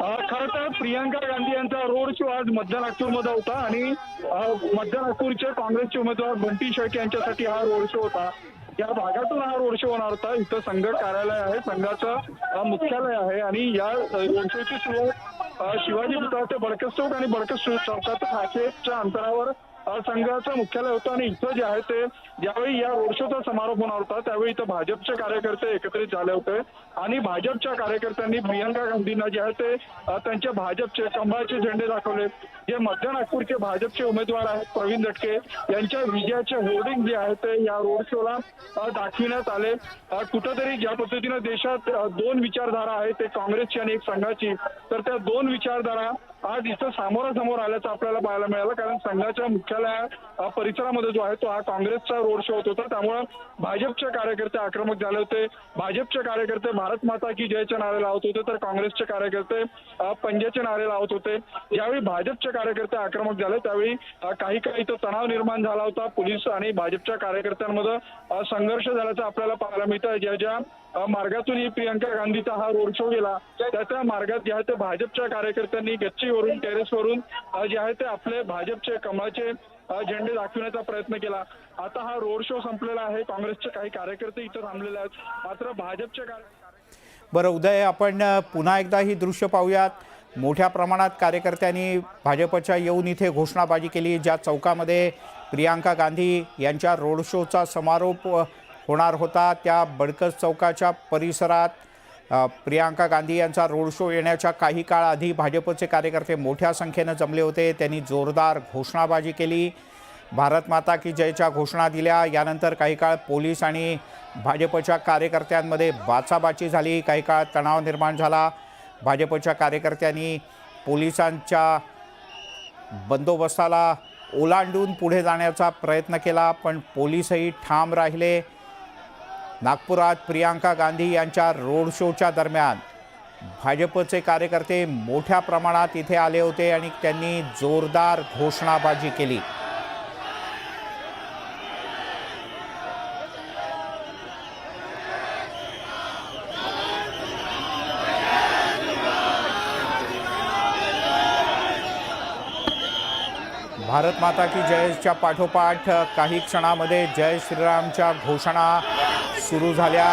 खर तर प्रियांका गांधी यांचा रोड शो आज मध्य नागपूरमध्ये होता आणि मध्य नागपूरचे काँग्रेसचे उमेदवार बंटी शेळके यांच्यासाठी हा रोड शो होता. या भागातून हा रोड शो होणार होता. इथं संघ कार्यालय आहे संघाचं मुख्यालय आहे आणि या रोड शोची सुरुवात शिवाजी पुतळा ते बडकस चौक आणि बडकस चौकाच्या खाचेच्या अंतरावर संघाचं मुख्यालय होतं आणि इथं जे आहे ते ज्यावेळी या रोड शोचा समारोप होणार होता त्यावेळी इथं भाजपचे कार्यकर्ते एकत्रित झाले होते. आणि भाजपच्या कार्यकर्त्यांनी प्रियंका गांधींना जे आहे ते त्यांच्या त्यांचे भाजपचे कंबाळचे झेंडे दाखवले. जे मध्य नागपूरचे भाजपचे उमेदवार आहेत प्रवीण दटके यांच्या विजयाचे होर्डिंग जे आहे ते या रोड शोला दाखविण्यात आले. कुठंतरी ज्या पद्धतीनं देशात दोन विचारधारा आहेत ते काँग्रेसची आणि एक संघाची तर त्या दोन विचारधारा आज इथं समोरासमोर आल्याचं आपल्याला पाहायला मिळालं. कारण संघाच्या मुख्यालया परिसरामध्ये जो आहे तो हा काँग्रेसचा रोड शो होत होता. त्यामुळे भाजपचे कार्यकर्ते आक्रमक झाले होते. भाजपचे कार्यकर्ते भारत माता की जयचे नारे लावत होते तर काँग्रेसचे कार्यकर्ते पंजाचे नारे लावत होते. ज्यावेळी भाजपचे कार्यकर्ते आक्रमक झाले त्यावेळी काही काही इथं तणाव निर्माण झाला होता. पोलीस आणि भाजपच्या कार्यकर्त्यांमध्ये संघर्ष झाल्याचं आपल्याला पाहायला मिळतं ज्या ज्या मार्गातून प्रियंका गांधीचा हा रोड शो गेला त्या त्या मार्गात जे आहे ते भाजपच्या कार्यकर्त्यांनी गच्ची गच्चीवरून टेरेसवरून जे आहे ते आपले भाजपचे कमळाचे झेंडे दाखवण्याचा प्रयत्न केला. आता हा रोड शो संपलेला आहे. काँग्रेसचे काही कार्यकर्ते इथं थांबलेले आहेत. मात्र भाजपचे बरं उदय आपण पुन्हा एकदा ही दृश्य पाहूयात. मोठ्या प्रमाणात कार्यकर्त्यांनी भाजपच्या येऊन इथे घोषणाबाजी केली ज्या चौकामध्ये प्रियांका गांधी यांच्या रोड शोचा समारोप होणार होता. त्या बडकस चौकाच्या परिसरात प्रियांका गांधी यांचा रोड शो येण्याच्या काही काळ आधी भाजपचे कार्यकर्ते मोठ्या संख्येनं जमले होते. त्यांनी जोरदार घोषणाबाजी केली. भारत माता की जयच्या घोषणा दिल्या. यानंतर काही काळ पोलीस आणि भाजपच्या कार्यकर्त्यांमध्ये बाचाबाची झाली. काही काळ तणाव निर्माण झाला. भाजपच्या कार्यकर्त्यांनी पोलिसांच्या बंदोबस्ताला ओलांडून पुढे जाण्याचा प्रयत्न केला पण पोलीसही ठाम राहिले. नागपुरात प्रियांका गांधी यांच्या रोड शोच्या दरम्यान. भाजपचे कार्यकर्ते मोठ्या प्रमाणात इथे आले होते आणि त्यांनी जोरदार घोषणाबाजी केली. भारत माता की जयच्या पाठोपाठ काही क्षणामध्ये जय श्रीरामच्या घोषणा सुरू झाल्या.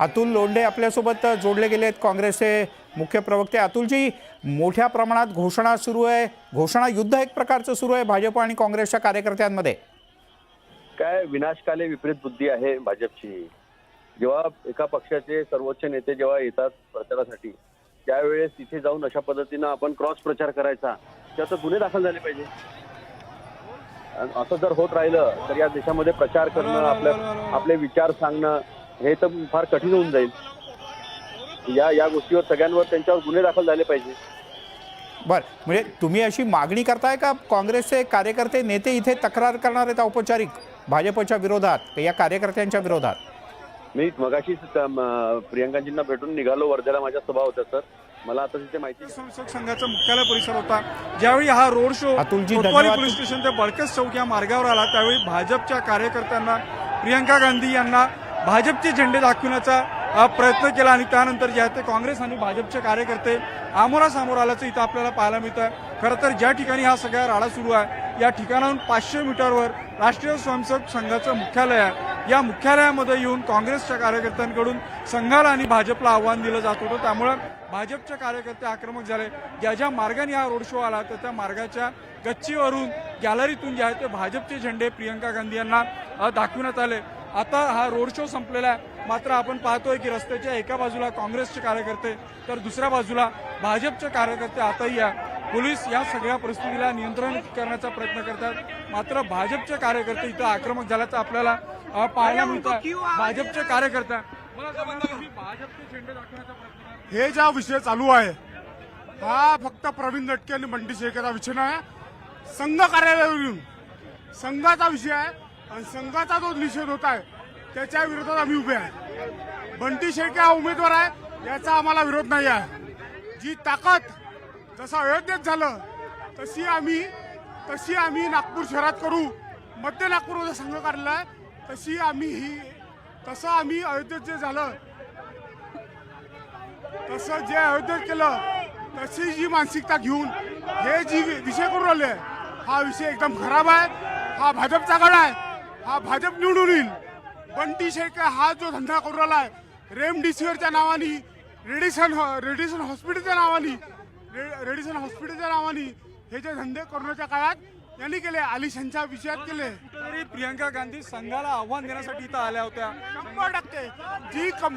अतुल लोंढे आपल्यासोबत जोडले गेले आहेत काँग्रेसचे मुख्य प्रवक्ते अतुलजी मोठ्या प्रमाणात घोषणा सुरू आहे. घोषणा युद्ध एक प्रकारचं सुरू आहे भाजप आणि काँग्रेसच्या कार्यकर्त्यांमध्ये. काय विनाशकाले विपरीत बुद्धी आहे भाजपची. जेव्हा एका पक्षाचे सर्वोच्च नेते जेव्हा येतात प्रचारासाठी त्यावेळेस तिथे जाऊन अशा पद्धतीनं आपण क्रॉस प्रचार करायचा. त्याचं गुन्हे दाखल झाले पाहिजे. असं जर होत राहिलं तर या देशामध्ये प्रचार करणं आपल्या आपले विचार सांगणं हे तर फार कठीण होऊन जाईल. या या गोष्टीवर सगळ्यांवर त्यांच्यावर गुन्हे दाखल झाले पाहिजे. बरं म्हणजे तुम्ही अशी मागणी करताय का? काँग्रेसचे कार्यकर्ते नेते इथे तक्रार करणार आहेत औपचारिक भाजपच्या विरोधात या कार्यकर्त्यांच्या विरोधात? मी मगाशीच अम, प्रियंकाजींना भेटून निघालो वर्ध्याला माझ्या सभा होत्या सर. मला आता तिथे माहिती स्वयंसेवक संघाचा मुख्यालय परिसर होता. ज्यावेळी हा रोड शो कोतवाली धन्यवाद. पोलीस स्टेशन ते बडकस चौक या मार्गावर आला त्यावेळी भाजपच्या कार्यकर्त्यांना प्रियंका गांधी यांना भाजपचे झेंडे दाखविण्याचा प्रयत्न केला आणि त्यानंतर जे आहे ते काँग्रेस आणि भाजपचे कार्यकर्ते आमोरासमोर आल्याचं इथं आपल्याला पाहायला मिळतं खरं तर ज्या ठिकाणी हा सगळा राडा सुरू आहे या ठिकाणाहून पाचशे मीटरवर राष्ट्रीय स्वयंसेवक संघाचं मुख्यालय आहे. या मुख्यालयामध्ये येऊन काँग्रेसच्या कार्यकर्त्यांकडून संघाला आणि भाजपला आव्हान दिलं जात होतं. त्यामुळे भाजपचे कार्यकर्ते आक्रमक झाले. ज्या ज्या मार्गाने हा रोड शो आला तर त्या मार्गाच्या गच्चीवरून गॅलरीतून जे आहे ते भाजपचे झेंडे प्रियंका गांधी यांना दाखवण्यात दाखविण्यात आले. आता हा रोड शो संपलेला आहे. मात्र आपण पाहतोय की रस्त्याच्या एका बाजूला काँग्रेसचे कार्यकर्ते तर दुसऱ्या बाजूला भाजपचे कार्यकर्ते आताही आहे पोलीस या सगळ्या परिस्थितीला नियंत्रण करण्याचा प्रयत्न करतात. मात्र भाजपचे कार्यकर्ते इथं आक्रमक झाल्याचं आपल्याला पाहायला मिळतं. भाजपचे कार्यकर्ते. हे ज्या विषय चालू आहे हा फक्त प्रवीण दटके आणि बंटी शेखर हा विषय नाही संघ कार्यालयावरून संघाचा विषय आहे आणि संघाचा जो निषेध होत आहे त्याच्या विरोधात आम्ही उभे आहे. बंटी शेळके हा उमेदवार आहे याचा आम्हाला विरोध नाही आहे. जी ताकद जसं अयोध्येत झालं तशी आम्ही तशी आम्ही नागपूर शहरात करू. मध्य नागपूरमध्ये संघ काढला आहे तशी आम्ही ही तसं आम्ही अयोध्येत जे झालं तसं जे अयोध्येत केलं तशी जी मानसिकता घेऊन हे जी विषय करून राहिले हा विषय एकदम खराब आहे. हा भाजपचा गड आहे. हा भाजप निवडून येईल. बंटी शेळके हा जो धंदा करून राहिला आहे रेमडिसिवीरच्या नावाने रेडिसन रेडिसन हॉस्पिटलच्या नावाने रे- रेडिसन हॉस्पिटलच्या नावाने हे जे धंदे कोरोनाच्या काळात यांनी केले आलिशांच्या विषयात केले. तरी प्रियंका गांधी संघाला आव्हान देण्यासाठी इथं आल्या होत्या. शंभर टक्के. जी कम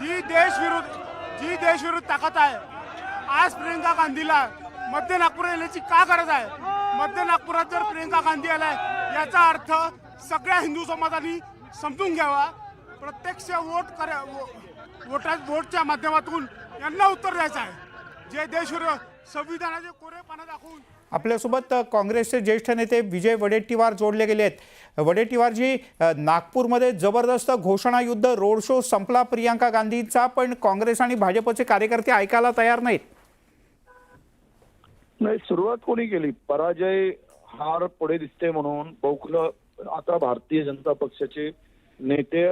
जी देश विरुद्ध जी देश विरुद्ध ताकद आहे आज प्रियंका गांधीला मध्य नागपूर येण्याची का गरज आहे? मध्य नागपुरात जर प्रियंका गांधी आलाय याचा अर्थ सगळ्या हिंदू समाजाने समजून घ्यावा. प्रत्यक्ष वोट करा वोटा वोटच्या माध्यमातून यांना उत्तर द्यायचं आहे. जे देश संविधानाचे कोरेपणा दाखवून. आपल्यासोबत काँग्रेसचे ज्येष्ठ नेते विजय वडेट्टीवार जोडले गेले आहेत. वडेट्टीवारजी नागपूरमध्ये जबरदस्त घोषणा युद्ध रोड शो संपला प्रियांका गांधींचा पण काँग्रेस आणि भाजपचे कार्यकर्ते ऐकायला तयार नाहीत. नाही सुरुवात कोणी केली? पराजय हार पुढे दिसते म्हणून बौखलं आता भारतीय जनता पक्षाचे नेते